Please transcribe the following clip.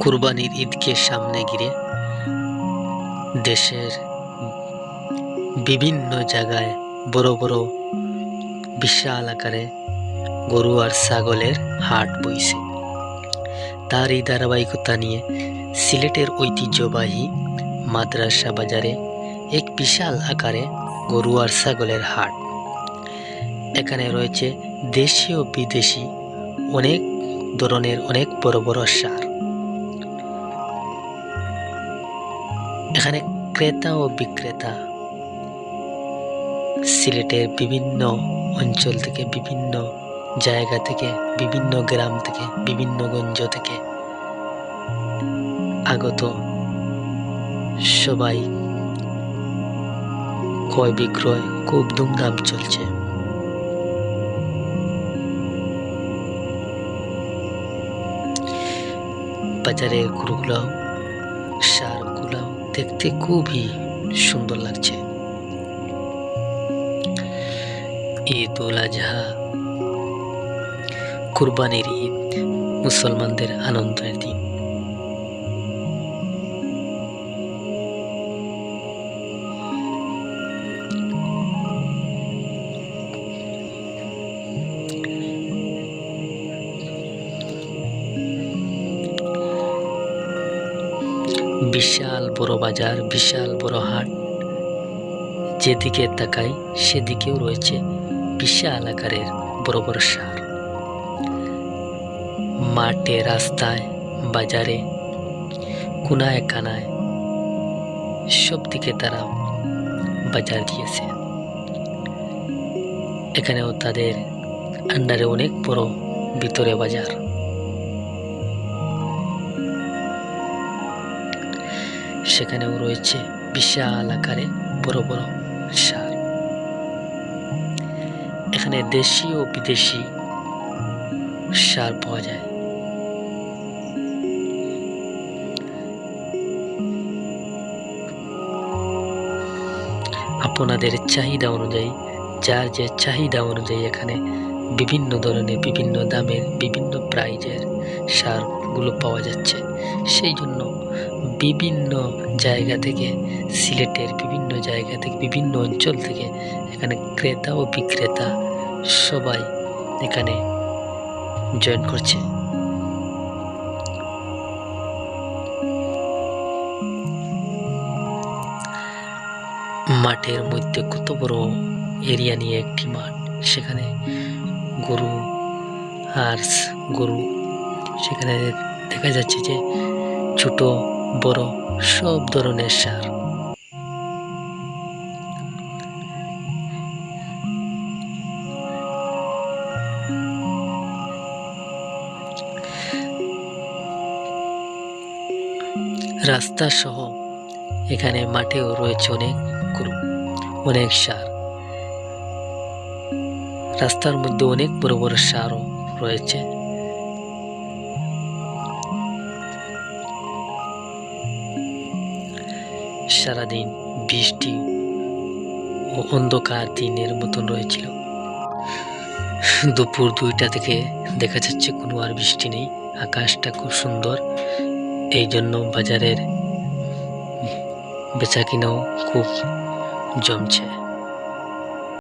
কুরবানির ঈদকে সামনে ঘিরে দেশের বিভিন্ন জায়গায় বড় বড় বিশাল আকারে গরু আর ছাগলের হাট বইছে। তার এই ধারাবাহিকতা নিয়ে সিলেটের ঐতিহ্যবাহী মাদ্রাসা বাজারে এক বিশাল আকারে গরু আর ছাগলের হাট। এখানে রয়েছে দেশীয় বিদেশি অনেক ধরনের অনেক বড় বড় সার। এখানে ক্রেতা ও বিক্রেতা। সিলেটের বিভিন্ন অঞ্চল থেকে বিভিন্ন জায়গা থেকে, বিভিন্ন গ্রাম থেকে, বিভিন্ন গঞ্জ থেকে আগত সবাই ক্রয় বিক্রয় খুব ধুমধাম চলছে। বাজারের গরুগুলো সারগুলো দেখতে খুবই সুন্দর লাগছে। ঈদ উল আজহা কুরবানির ঈদ মুসলমানদের আনন্দের দিন। বিশাল বড় বাজার, বিশাল বড় হাট। যেদিকে তাকাই, সেদিকেও রয়েছে বিশাল আকারের বড় বড় সার। মাঠে, রাস্তায়, বাজারে, কোনায়, কানায় সব দিকে তারা বাজার দিয়েছে। এখানেও তাদের আন্ডারে অনেক বড় ভিতরে বাজার। সেখানেও রয়েছে বিশাল আকারে বড় বড় সার। এখানে দেশি ও বিদেশি সার পাওয়া যায়। আপনাদের চাহিদা অনুযায়ী, যার যে চাহিদা অনুযায়ী এখানে বিভিন্ন ধরনের, বিভিন্ন দামের, বিভিন্ন প্রাইজের সারগুলো পাওয়া যাচ্ছে, সেই জন্য বিভিন্ন জায়গা থেকে, সিলেটের বিভিন্ন জায়গা থেকে, বিভিন্ন অঞ্চল থেকে এখানে ক্রেতা ও বিক্রেতা সবাই এখানে জয়েন করছে। মাঠের মধ্যে কত বড় এরিয়া নিয়ে একটি মাঠ, সেখানে গরু আর গরু, সেখানে দেখা যাচ্ছে যে ছোট বড় সব ধরনের সার। রাস্তা সহ এখানে মাঠেও রয়েছে অনেক গরু, অনেক সার। রাস্তার মধ্যে অনেক বড় বড় সারও রয়েছে। সারাদিন বৃষ্টি ও অন্ধকার দিনের মতন রয়েছিল। দুপুর দুইটা থেকে দেখা যাচ্ছে কোনো আর বৃষ্টি নেই। আকাশটা খুব সুন্দর। এই জন্য বাজারের বেচা কিনাও খুব জমছে।